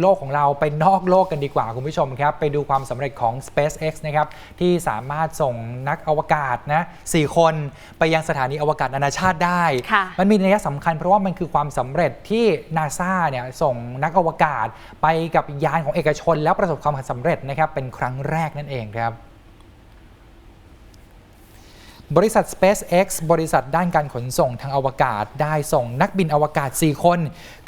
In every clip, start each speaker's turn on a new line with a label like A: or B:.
A: โลกของเราไปนอกโลกกันดีกว่าคุณผู้ชมครับ ไปดูความสำเร็จของ SpaceX นะครับที่สามารถส่งนักอวกาศนะ4คนไปยังสถานีอวกาศนานาชาติได้
B: ค่ะ
A: มันมีนัยสำคัญเพราะว่ามันคือความสำเร็จที่นาซาเนี่ยส่งนักอวกาศไปกับยานของเอกชน แล้วประสบความสำเร็จนะครับเป็นครั้งแรกนั่นเองครับ บริษัท SpaceX บริษัทด้านการขนส่งทางอวกาศ ได้ส่งนักบินอวกาศ 4 คน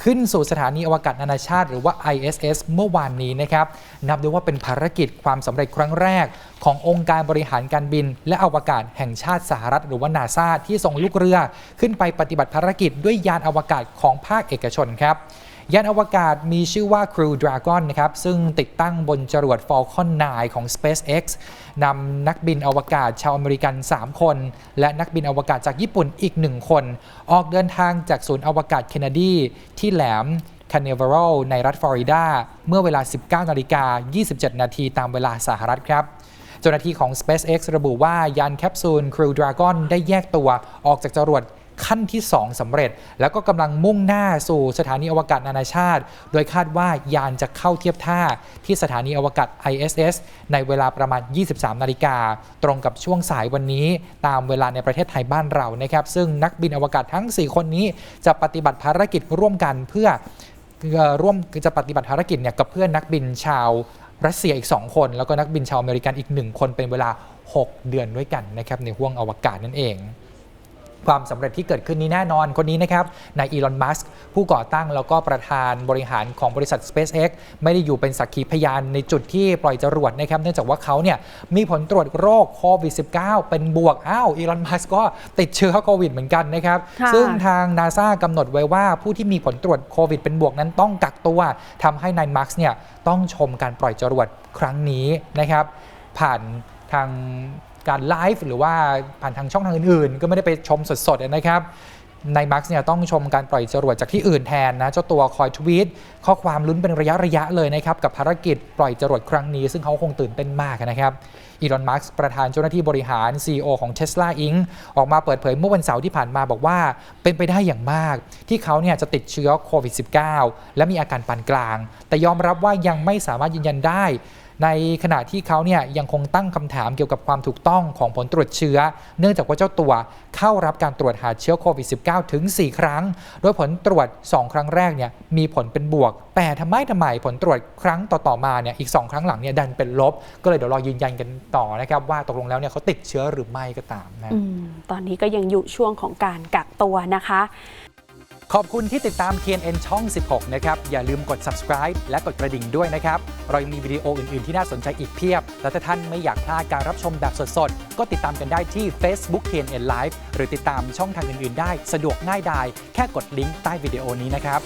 A: ขึ้นสู่สถานีอวกาศนานาชาติ หรือว่า ISS เมื่อวานนี้นะครับ นับได้ว่าเป็นภารกิจความสำเร็จครั้งแรก ขององค์การบริหารการบิน และอวกาศแห่งชาติสหรัฐ หรือว่านาซาที่ส่งลูกเรือ ขึ้นไปปฏิบัติภารกิจด้วยยานอวกาศของภาคเอกชนครับ ยานอวกาศมีชื่อว่า Crew Dragon นะครับ ซึ่งติดตั้งบนจรวด Falcon 9 ของ SpaceX นำนักบินอวกาศชาวอเมริกัน 3 คน และนักบินอวกาศจากญี่ปุ่นอีก 1 คน ออกเดินทางจากศูนย์อวกาศเคนเนดี ที่แหลม c a n a v e r a l ในรัฐฟลอริดา เมื่อเวลา 19นาฬิกา27 นาทีตามเวลาสหรัฐครับเจ้าหน้าที่ของ SpaceX ระบุว่ายานแคปซูล Crew Dragon ได้แยกตัวออกจากจรวด ขั้นที่ 2สำเร็จ แล้วก็กำลังมุ่งหน้าสู่สถานีอวกาศนานาชาติ โดยคาดว่ายานจะเข้าเทียบท่าที่สถานีอวกาศ ISS ในเวลาประมาณ 23 นาฬิกา ตรงกับช่วงสายวันนี้ ตามเวลาในประเทศไทยบ้านเรานะครับ ซึ่งนักบินอวกาศทั้ง 4 คนนี้จะปฏิบัติภารกิจร่วมกันเพื่อร่วมจะปฏิบัติภารกิจเนี่ยกับเพื่อนนักบินชาวรัสเซียอีก 2 คน แล้วก็นักบินชาวอเมริกันอีก 1 คนเป็นเวลา 6 เดือนด้วยกันนะครับในห่วงอวกาศนั่นเอง ความสำเร็จที่เกิดขึ้นนี้แน่นอนคนนี้นะครับนายอีลอน มัสก์ผู้ก่อตั้งแล้วก็ประธานบริหารของบริษัท SpaceX ไม่ได้อยู่เป็นสักขีพยานในจุดที่ปล่อยจรวดนะครับเนื่องจากว่าเขาเนี่ยมีผลตรวจโรคโควิด -19 เป็นบวก อ้าวอีลอน มัสก์ก็ติดเชื้อโควิดเหมือนกันนะครับ
B: ค่ะ
A: ซึ่งทางนาซากำหนดไว้ว่าผู้ที่มีผลตรวจโควิดเป็นบวกนั้นต้องกักตัวทำให้นายมาร์กเนี่ยต้องชมการปล่อยจรวดครั้งนี้นะครับ ผ่านทาง การไลฟ์หรือว่าผ่านทางช่องทางอื่นๆ ก็ไม่ได้ไปชมสดๆนะครับนายมาร์กเนี่ยต้องชมการปล่อยจรวดจากที่อื่นแทนนะเจ้าตัวคอยทวีตข้อความลุ้นเป็นระยะระยะๆเลยนะครับ กับภารกิจปล่อยจรวดครั้งนี้ ซึ่งเขาคงตื่นเต้นมากนะครับอีลอนมาร์กประธานเจ้าหน้าที่บริหาร CEO ของ Tesla Inc. ออกมาเปิดเผยเมื่อวันเสาร์ที่ผ่านมาบอกว่าเป็นไปได้อย่างมาก ที่เขาเนี่ยจะติดเชื้อโควิด -19 และมีอาการปานกลาง แต่ยอมรับว่ายังไม่สามารถยืนยันได้ ในขณะที่เขาเนี่ยยังคงตั้งคำถามเกี่ยวกับความถูกต้องของผลตรวจเชื้อ เนื่องจากว่าเจ้าตัวเข้ารับการตรวจหาเชื้อโควิด -19 ถึง 4 ครั้ง โดยผลตรวจ 2 ครั้งแรกเนี่ยมีผลเป็นบวก แต่ทำไมทำไมผลตรวจครั้งต่อๆมาเนี่ยอีก 2 ครั้งหลังเนี่ยดันเป็นลบ ก็เลยเดี๋ยวรอยืนยันกันต่อนะครับว่าตกลงแล้วเนี่ยเขาติดเชื้อหรือไม่ก็ตามนะ
B: อมตอนนี้ก็ยังอยู่ช่วงของการกักตัวนะคะ
A: ขอบคุณที่ติดตาม TNN ช่อง 16 นะครับ อย่าลืมกด subscribe และกดกระดิ่งด้วยนะครับ เรายังมีวิดีโออื่น ๆ ที่น่าสนใจอีกเพียบ และถ้าท่านไม่อยากพลาดการรับชมแบบสด ๆ ก็ติดตามกันได้ที่ Facebook TNN Live หรือติดตามช่องทางอื่น ๆ ได้ สะดวกง่ายดาย แค่กดลิงก์ใต้วิดีโอนี้นะครับ